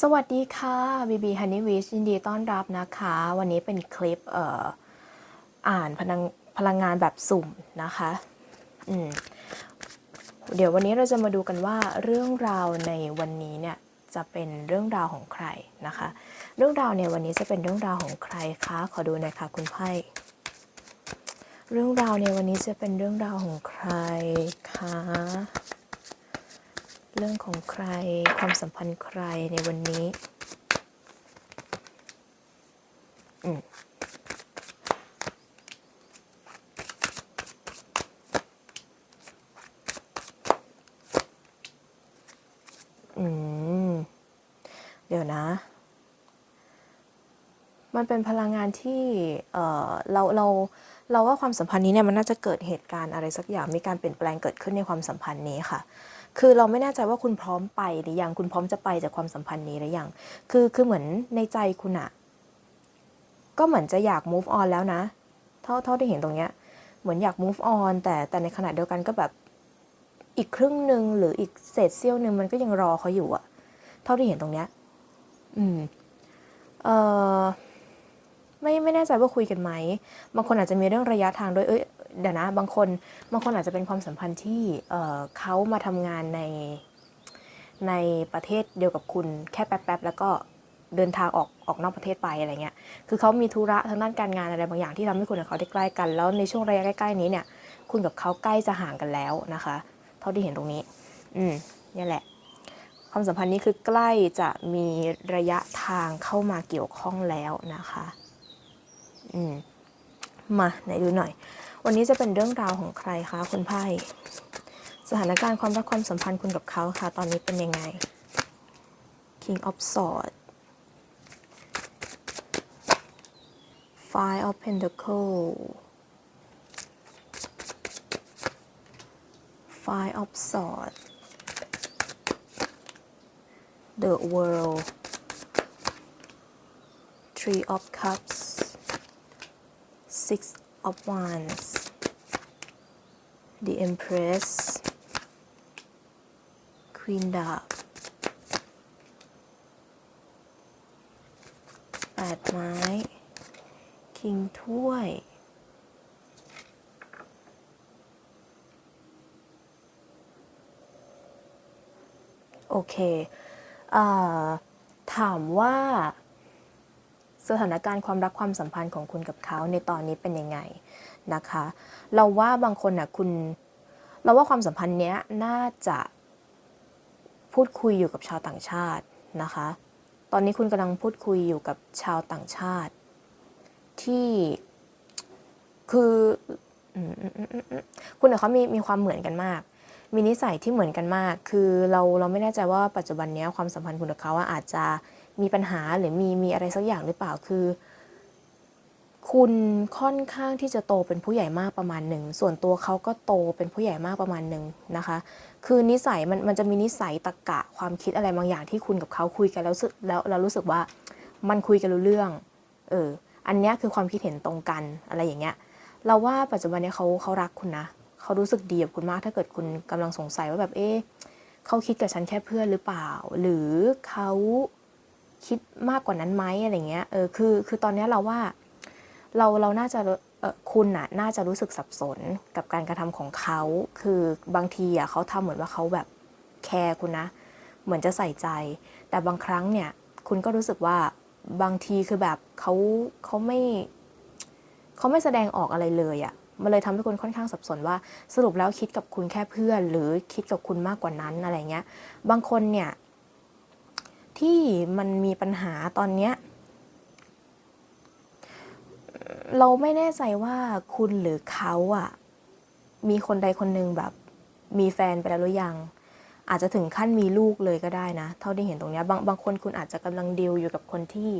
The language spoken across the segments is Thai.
สวัสดีค่ะบีบีฮันนี่วิชยินดีต้อนรับนะคะ วันนี้เป็นคลิปเอ่ออ่านพลังพลังงานแบบสุ่มนะคะอืมเดี๋ยววันนี้เราจะมาดูกันว่าเรื่องราวในวันนี้เนี่ยจะเป็นเรื่องราวของใครนะคะ เรื่องราวในวันนี้จะเป็นเรื่องราวของใครคะขอดูหน่อยค่ะคุณไพ่เรื่องราวในวันนี้จะเป็นเรื่องราวของใครคะ เรื่องของใครความสัมพันธ์ใครในวันนี้อืมอืม เดี๋ยวนะ มันเป็นพลังงานที่ เออเรา เรา เราว่าความสัมพันธ์นี้เนี่ยมันน่าจะเกิดเหตุการณ์อะไรสักอย่าง มีการเปลี่ยนแปลงเกิดขึ้นในความสัมพันธ์นี้ค่ะ คือเราไม่แน่ใจว่าคุณพร้อมไปหรือยังคุณพร้อมจะไปจากความสัมพันธ์นี้หรือยังคือคือเหมือนในใจคุณอะก็เหมือนจะอยาก move on แล้วนะ เท่าเท่าที่เห็นตรงเนี้ยเหมือนอยาก move on แต่แต่ในขณะเดียวกันก็แบบอีกครึ่งหนึ่งหรืออีกเศษเสี้ยวหนึ่งมันก็ยังรอเขาอยู่อะเท่าที่เห็นตรงเนี้ยอืมเออไม่ไม่แน่ใจว่าคุยกันไหมบางคนอาจจะมีเรื่องระยะทางด้วยเอ้ย เดี๋ยวนะบางคนบางคนอาจจะเป็นความสัมพันธ์ที่เเขามาทำงานในในประเทศเดียวกับคุณแค่แป๊บๆแล้วก็เดินทางออกออกนอกประเทศไปอะไรเงี้ย คือเขามีธุระทางด้านการงานอะไรบางอย่างที่ทำให้คุณกับเขาได้ใกล้กัน แล้วในช่วงระยะใกล้ๆนี้เนี่ย คุณกับเขาใกล้จะห่างกันแล้วนะคะ เท่าที่เห็นตรงนี้ อืมนี่แหละ ความสัมพันธ์นี้คือใกล้จะมีระยะทางเข้ามาเกี่ยวข้องแล้วนะคะ อืม มาไหนดูหน่อย วันนี้จะเป็นเรื่องราวของใครคะคุณไพ่สถานการณ์ความรักความสัมพันธ์คุณกับเขาค่ะ ตอนนี้เป็นยังไง King of Swords Five of Pentacles Five of Swords The World Three of Cups Six of Wands The Empress Queen ดาบแปดไม้ คิงถ้วย โอเค ถามว่า สถานการณ์ความรักความสัมพันธ์ของคุณกับเขาในตอนนี้เป็นยังไงนะคะ เราว่าบางคนน่ะคุณ เราว่าความสัมพันธ์เนี้ยน่าจะพูดคุยอยู่กับชาวต่างชาตินะคะ ตอนนี้คุณกำลังพูดคุยอยู่กับชาวต่างชาติ ที่คือคุณกับเขามีมีความเหมือนกันมาก มีนิสัยที่เหมือนกันมาก คือเราเราไม่แน่ใจว่าปัจจุบันเนี้ยความสัมพันธ์คุณกับเขาอาจจะ มีปัญหาหรือมีมีอะไรสักอย่างหรือเปล่าคือ คุณค่อนข้างที่จะโตเป็นผู้ใหญ่มากประมาณหนึ่งส่วนตัวเขาก็โตเป็นผู้ใหญ่มากประมาณหนึ่งนะคะ คือนิสัยมันมันจะมีนิสัยตรรกะความคิดอะไรบางอย่างที่คุณกับเขาคุยกันแล้วสึกแล้วเรารู้สึกว่ามันคุยกันรู้เรื่องเอออันเนี้ยคือความคิดเห็นตรงกันอะไรอย่างเงี้ยเราว่าปัจจุบันเนี้ยเขาเขารักคุณนะเขารู้สึกดีกับคุณมากถ้าเกิดคุณกำลังสงสัยว่าแบบเอ๊ะเขาคิดกับฉันแค่เพื่อนหรือเปล่า หรือเขา คิดมากกว่านั้นไหมอะไรเงี้ยเออคือคือตอนนี้เราว่าเราเราน่าจะเออคุณน่ะน่าจะรู้สึกสับสนกับการกระทำของเขา คือบางทีอะเขาทำเหมือนว่าเขาแบบแคร์คุณนะ เหมือนจะใส่ใจ แต่บางครั้งเนี่ยคุณก็รู้สึกว่าบางทีคือแบบเขาเขาไม่เขาไม่แสดงออกอะไรเลยอะ่ะมันเลยทำให้คุณค่อนข้างสับสนว่าสรุปแล้วคิดกับคุณแค่เพื่อน หรือคิดกับคุณมากกว่านั้นอะไรเงี้ย บางคนเนี่ย ที่มันมีปัญหาตอนเนี้ยเราไม่แน่ใจว่าคุณหรือเขาอะมีคนใดคนหนึ่งแบบมีแฟนไปแล้วหรือยัง อาจจะถึงขั้นมีลูกเลยก็ได้นะ เท่าที่เห็นตรงนี้บางบางคนคุณอาจจะกำลังดีลอยู่กับคนที่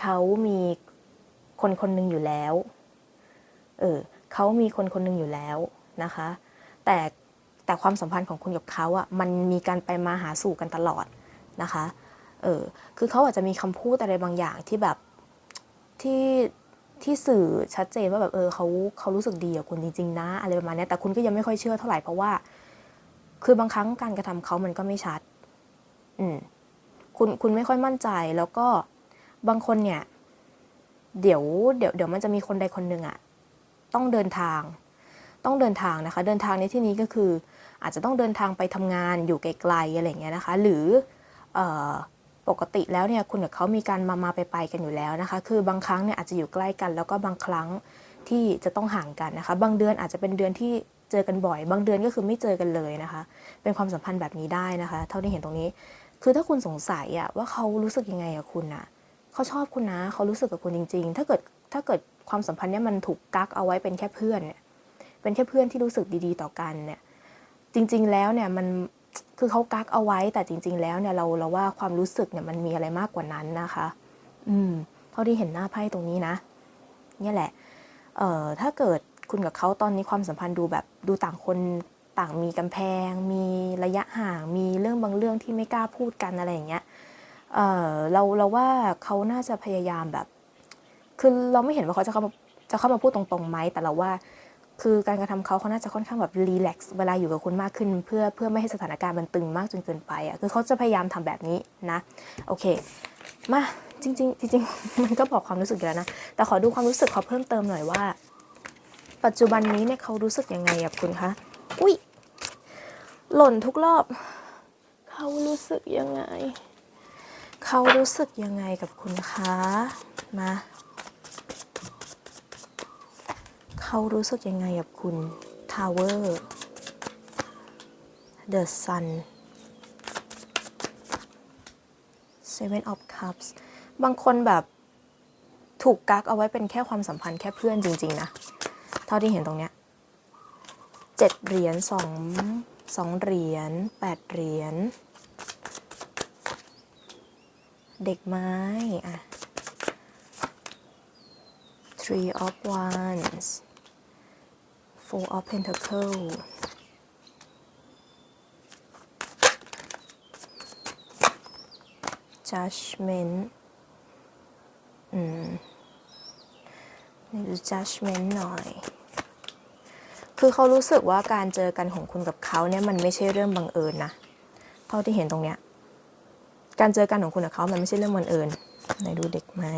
เขามีคนคนหนึ่งอยู่แล้ว เออเขามีคนคนหนึ่งอยู่แล้วนะคะ แต่แต่ความสัมพันธ์ของคุณกับเขาอะมันมีการไปมาหาสู่กันตลอดนะคะ เออคือเขาอาจจะมีคำพูดอะไรบางอย่างที่แบบที่ที่สื่อชัดเจนว่าแบบเออเขาเขารู้สึกดีกับคุณจริงๆนะอะไรประมาณนี้แต่คุณก็ยังไม่ค่อยเชื่อเท่าไหร่เพราะว่า คือบางครั้งการกระทำเขามันก็ไม่ชัด อืมคุณคุณไม่ค่อยมั่นใจแล้วก็บางคนเนี่ย เดี๋ยวเดี๋ยวเดี๋ยวมันจะมีคนใดคนหนึ่งอะต้องเดินทาง ต้องเดินทางนะคะ เดินทางในที่นี้ก็คือ อาจจะต้องเดินทางไปทำงานอยู่ไกลๆอะไรเงี้ยนะคะ หรือเออ ปกติแล้วเนี่ยคุณกับเขามีการมามาไปไปกันอยู่แล้วนะคะ คือบางครั้งเนี่ยอาจจะอยู่ใกล้กัน แล้วก็บางครั้งที่จะต้องห่างกันนะคะ บางเดือนอาจจะเป็นเดือนที่เจอกันบ่อย บางเดือนก็คือไม่เจอกันเลยนะคะ เป็นความสัมพันธ์แบบนี้ได้นะคะ เท่าที่เห็นตรงนี้ คือถ้าคุณสงสัยอะว่าเขารู้สึกยังไงกับคุณอะเขาชอบคุณนะ เขารู้สึกกับคุณจริง ๆ ถ้าเกิดถ้าเกิดความสัมพันธ์เนี่ยมันถูกกักเอาไว้เป็นแค่เพื่อนเนี่ยเป็นแค่เพื่อนที่รู้สึกดีๆ ต่อกันเนี่ยจริง ๆ แล้วเนี่ยมัน คือเขากักเอาไว้แต่จริง ๆ แล้วเนี่ยเราเราว่าความรู้สึกเนี่ยมันมีอะไรมากกว่านั้นนะคะ อืม เท่าที่เห็นหน้าไพ่ตรงนี้นะเนี่ยแหละ เอ่อถ้าเกิดคุณกับเขาตอนนี้ความสัมพันธ์ดูแบบดูต่างคนต่างมีกำแพง มีระยะห่าง มีเรื่องบางเรื่องที่ไม่กล้าพูดกันอะไรอย่างเงี้ยเอ่อเราเราว่าเขาน่าจะพยายามแบบ คือเราไม่เห็นว่าเขาจะเข้ามาจะเข้ามาพูดตรงๆไหมแต่เราว่า คือการกระทำเขาเขาน่าจะค่อนข้างแบบรีแลกซ์เวลาอยู่กับคุณมากขึ้น เพื่อเพื่อไม่ให้สถานการณ์มันตึงมากจนเกินไปอะคือเขาจะพยายามทำแบบนี้นะ โอเค มาจริงๆจริงๆมันก็บอกความรู้สึกอยู่แล้วนะ แต่ขอดูความรู้สึกขาเพิ่มเติมหน่อยว่า ปัจจุบันนี้เนี่ยเขารู้สึกยังไงกับคุณคะอุ้ยหล่นทุกรอบ เขารู้สึกยังไง เขารู้สึกยังไงกับคุณคะมา เขารู้สึกยังไงกับคุณ Tower The Sun Seven of Cups บางคนแบบถูกกักเอาไว้เป็นแค่ความสัมพันธ์แค่เพื่อนจริง ๆ นะ เท่าที่เห็นตรงเนี้ยเจ็ดเหรียญสองสองเหรียญแปดเหรียญเด็กไม้อะ Three of Wands Four of Pentacles Judgment อืมนี่ดู judgment หน่อย คือเขารู้สึกว่าการเจอกันของคุณกับเขาเนี่ยมันไม่ใช่เรื่องบังเอิญนะเท่าที่เห็นตรงเนี้ย การเจอกันของคุณกับเขามันไม่ใช่เรื่องบังเอิญไหนดูเด็กไม้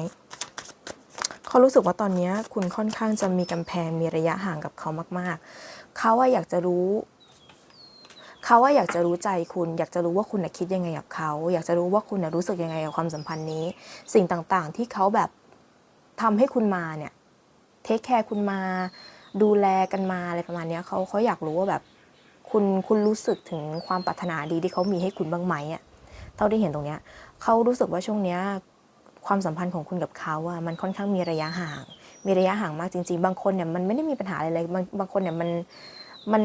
เขารู้สึกว่าตอนนี้คุณค่อนข้างจะมีกำแพงมีระยะห่างกับเขามาก ๆ เขาว่าอยากจะรู้เขาว่าอยากจะรู้ใจคุณ อยากจะรู้ว่าคุณคิดยังไงกับเขา อยากจะรู้ว่าคุณรู้สึกยังไงกับความสัมพันธ์นี้ สิ่งต่างๆ ที่เขาแบบทำให้คุณมาเนี่ยเทคแคร์คุณมา ดูแลกันมาอะไรประมาณนี้เขาเขาอยากรู้ว่าแบบคุณคุณรู้สึกถึงความปรารถนาดีที่เขามีให้คุณบ้างไหมอะเท่าที่เห็นตรงเนี้ยเขารู้สึกว่าช่วงเนี้ย ความสัมพันธ์ของคุณกับเขาอะมันค่อนข้างมีระยะห่าง มีระยะห่างมากจริง ๆ บางคนเนี่ยมันไม่ได้มีปัญหาอะไรเลยบางบางคนเนี่ยมันมัน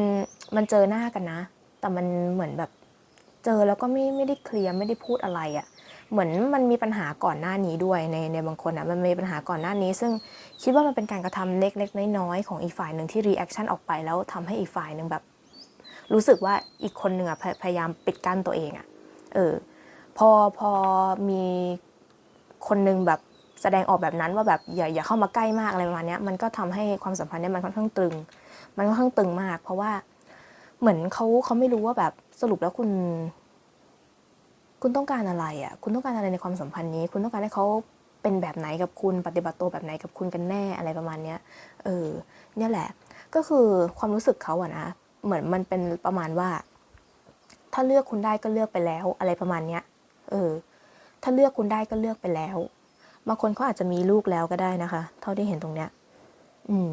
มันเจอหน้ากันนะ แต่มันเหมือนแบบเจอแล้วก็ไม่ไม่ได้เคลียร์ไม่ได้พูดอะไรอะเหมือนมันมีปัญหาก่อนหน้านี้ด้วยในในบางคนอะมันมีปัญหาก่อนหน้านี้ ซึ่งคิดว่ามันเป็นการกระทำเล็กๆน้อยๆของอีกฝ่ายหนึ่งที่รีแอคชั่นออกไปแล้วทำให้อีกฝ่ายหนึ่งแบบ รู้สึกว่าอีกคนหนึ่งอะพพยายามปิดกั้นตัวเองอะเออพอพอมี คนหนึงแบบแสดงออกแบบนั้นว่าแบบอย่าอย่าเข้ามาใกล้มากอะไรประมาณนี้มันก็ทำให้ความสัมพันธ์เนี่ยมันค่อนข้างตึง มันค่อนข้างตึงมาก เพราะว่าเหมือนเขาเขาไม่รู้ว่าแบบสรุปแล้วคุณ คุณต้องการอะไรอะ คุณต้องการอะไรในความสัมพันธ์นี้ คุณต้องการให้เขาเป็นแบบไหนกับคุณปฏิบัติตัวแบบไหนกับคุณกันแน่อะไรประมาณเนี้ย เออ เนี่ยแหละ ก็คือความรู้สึกเขาอะนะเหมือนมันเป็นประมาณว่า ถ้าเลือกคุณได้ก็เลือกไปแล้วอะไรประมาณเนี้ย เออ ถ้าเลือกคุณได้ก็เลือกไปแล้วบางคนเขาอาจจะมีลูกแล้วก็ได้นะคะ เท่าที่เห็นตรงเนี้ย อืม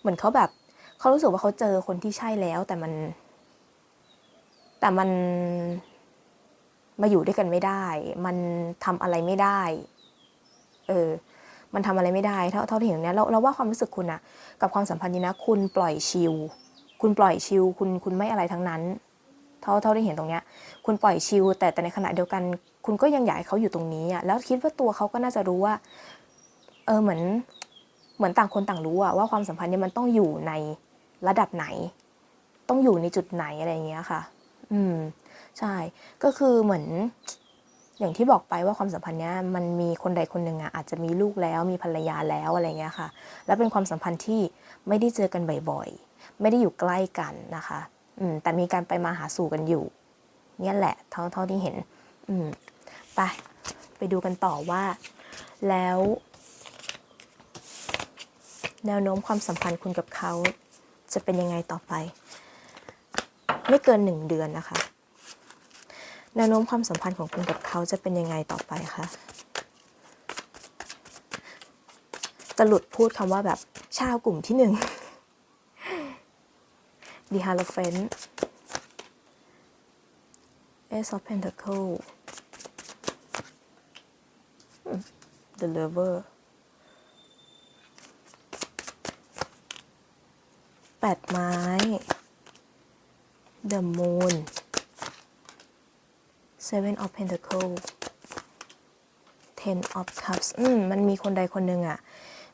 เหมือนเขาแบบเขารู้สึกว่าเขาเจอคนที่ใช่แล้ว แต่มัน แต่มันมาอยู่ด้วยกันไม่ได้ มันทำอะไรไม่ได้ เออ มันทำอะไรไม่ได้ เท่าเท่าที่เห็นตรงเนี้ยเราเราว่าความรู้สึกคุณอะกับความสัมพันธ์นี้นะคุณปล่อยชิลคุณปล่อยชิลคุณคุณไม่อะไรทั้งนั้น เท่าเท่าที่เห็นตรงเนี้ยคุณปล่อยชิลแต่แต่ในขณะเดียวกัน คุณก็ยังอยากให้เขาอยู่ตรงนี้อะแล้วคิดว่าตัวเขาก็น่าจะรู้ว่า เออเหมือนเหมือนต่างคนต่างรู้อะว่าความสัมพันธ์เนี่ยมันต้องอยู่ในระดับไหน ต้องอยู่ในจุดไหนอะไรอย่างเงี้ยค่ะ อืม ใช่ ก็คือเหมือน อย่างที่บอกไปว่าความสัมพันธ์เนี้ยมันมีคนใดคนหนึ่งอะอาจจะมีลูกแล้วมีภรรยาแล้วอะไรเงี้ยค่ะ แล้วเป็นความสัมพันธ์ที่ไม่ได้เจอกันบ่อยๆ ไม่ได้อยู่ใกล้กันนะคะ อืมแต่มีการไปมาหาสู่กันอยู่ เนี่ยแหละเท่าเท่าที่เห็น อืมไปไปดูกันต่อว่า แล้ว แนวโน้มความสัมพันธ์คุณกับเขาจะเป็นยังไงต่อไป ไม่เกินหนึ่งเดือนนะคะ แนวโน้มความสัมพันธ์ของคุณกับเขาจะเป็นยังไงต่อไปคะจะหลุดพูดคำว่าแบบชาวกลุ่มที่หนึ่ง The Hierophant Ace of Pentacle อืม The Lover แปดไม้ The Moon Seven of Pentacle Ten of Cups อืม มันมีคนใดคนหนึ่งอะ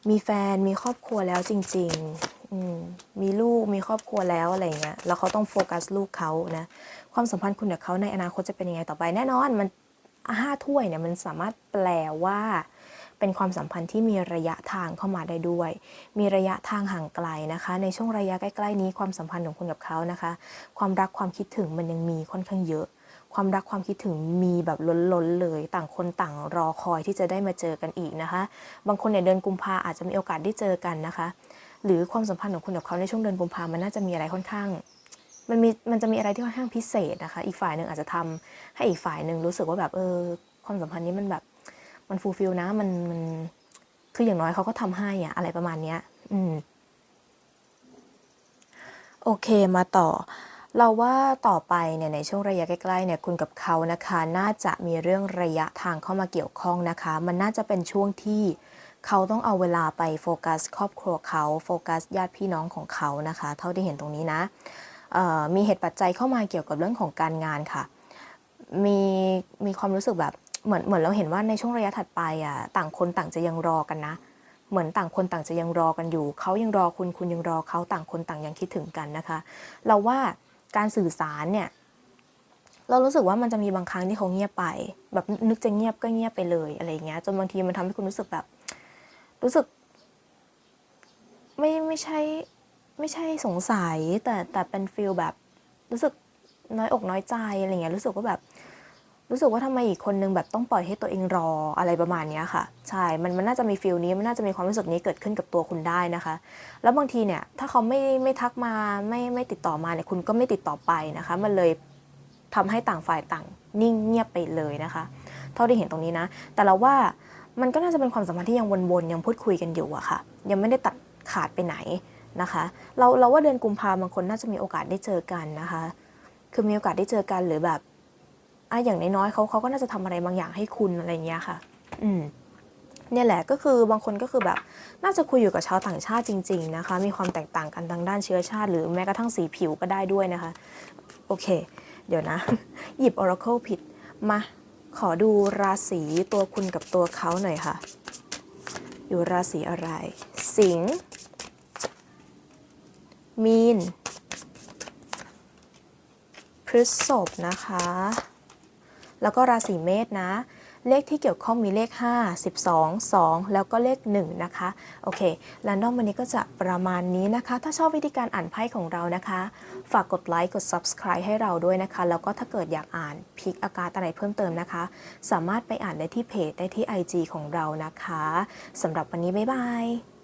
มีแฟน มีครอบครัวแล้วจริงๆอื มมีลูกมีครอบครัวแล้วอะไรเงี้ยแล้วเขาต้องโฟกัสลูกเขานะความสัมพันธ์คุณกับเขาในอนาคตจะเป็นยังไงต่อไป แน่นอนมันห้าถ้วยเนี่ยมันสามารถแปลว่า เป็นความสัมพันธ์ที่มีระยะทางเข้ามาได้ด้วย มีระยะทางห่างไกลนะคะ ในช่วงระยะใกล้ๆนี้ความสัมพันธ์ของคุณกับเขานะคะ ความรักความคิดถึงมันยังมีค่อนข้างเยอะ ความรักความคิดถึงมีแบบล้นๆเลย ต่างคนต่างรอคอยที่จะได้มาเจอกันอีกนะคะ บางคนเนี่ยเดือนกุมภาอาจจะมีโอกาสได้เจอกันนะคะ หรือความสัมพันธ์ของคุณกับเขาในช่วงเดือนกุมภามันน่าจะมีอะไรค่อนข้าง มันมีมันจะมีอะไรที่ค่อนข้างพิเศษนะคะ อีกฝ่ายหนึ่งอาจจะทำให้อีกฝ่ายหนึ่งรู้สึกว่าแบบเออความสัมพันธ์นี้มันแบบมันฟูลฟิลนะมันมันคืออย่างน้อยเขาก็ทำให้อะอะไรประมาณเนี้ย อืมโอเคมาต่อ เราว่าต่อไปเนี่ยในช่วงระยะใกล้ๆเนี่ยคุณกับเขานะคะ น่าจะมีเรื่องระยะทางเข้ามาเกี่ยวข้องนะคะ มันน่าจะเป็นช่วงที่ เขาต้องเอาเวลาไปโฟกัสครอบครัวเขาโฟกัสญาติพี่น้องของเขานะคะ เท่าที่เห็นตรงนี้นะมีเหตุปัจจัยเข้ามาเกี่ยวกับเรื่องของการงานค่ะ มีมีความรู้สึกแบบเหมือนเหมือนเราเห็นว่าในช่วงระยะถัดไปอะต่างคนต่างจะยังรอกันนะ เหมือนต่างคนต่างจะยังรอกันอยู่ เขายังรอคุณคุณยังรอเขาต่างคนต่างยังคิดถึงกันนะคะ เราว่าการสื่อสารเนี่ยเรารู้สึกว่ามันจะมีบางครั้งที่เขาเงียบไป แบบนึกจะเงียบก็เงียบไปเลยอะไรเงี้ยจนบางทีมันทำให้คุณรู้สึกแบบ รู้สึก ไม่ไม่ใช่ไม่ใช่สงสัย แต่แต่เป็นฟีลแบบรู้สึกน้อยอกน้อยใจอะไรเงี้ยรู้สึกว่าแบบ รู้สึกว่าทำไมอีกคนนึงแบบต้องปล่อยให้ตัวเองรออะไรประมาณเนี้ยค่ะ ใช่ มันมันน่าจะมีฟีลนี้มันน่าจะมีความรู้สึกนี้เกิดขึ้นกับตัวคุณได้นะคะ แล้วบางทีเนี่ย ถ้าเขาไม่ไม่ทักมาไม่ไม่ติดต่อมาเนี่ยคุณก็ไม่ติดต่อไปนะคะ มันเลยทำให้ต่างฝ่ายต่าง นิ่งเงียบไปเลยนะคะ เท่าที่เห็นตรงนี้นะ แต่เราว่า มันก็น่าจะเป็นความสัมพันธ์ที่ยังวนๆยังพูดคุยกันอยู่อะค่ะ ยังไม่ได้ตัดขาดไปไหนนะคะ เราเราว่าเดือนกุมภาบางคนน่าจะมีโอกาสได้เจอกันนะคะ คือมีโอกาสได้เจอกันหรือแบบอะอย่างน้อยๆเขาเขาก็น่าจะทำอะไรบางอย่างให้คุณอะไรเงี้ยค่ะ อืมเนี่ยแหละก็คือบางคนก็คือแบบน่าจะคุยอยู่กับชาวต่างชาติจริง ๆนะคะ มีความแตกต่างกันทางด้านเชื้อชาติ หรือแม้กระทั่งสีผิวก็ได้ด้วยนะคะ โอเค เดี๋ยวนะ หยิบ Oracle ผิดมา ขอดูราศีตัวคุณกับตัวเขาหน่อยค่ะ อยู่ราศีอะไร สิงห์มีน พฤษภนะคะ แล้วก็ราศีเมษนะ เลขที่เกี่ยวข้องมีเลข 5 12 2 แล้วก็เลข 1 นะคะ โอเคแลนดอมวันนี้ก็จะประมาณนี้นะคะ ถ้าชอบวิธีการอ่านไพ่ของเรานะคะ ฝากกดไลค์ กด Subscribe ให้เราด้วยนะคะ แล้วก็ถ้าเกิดอยากอ่านพิกอาการอะไรเพิ่มเติมนะคะ สามารถไปอ่านได้ที่เพจได้ที่ IG ของเรานะคะสำหรับวันนี้บ๊ายบาย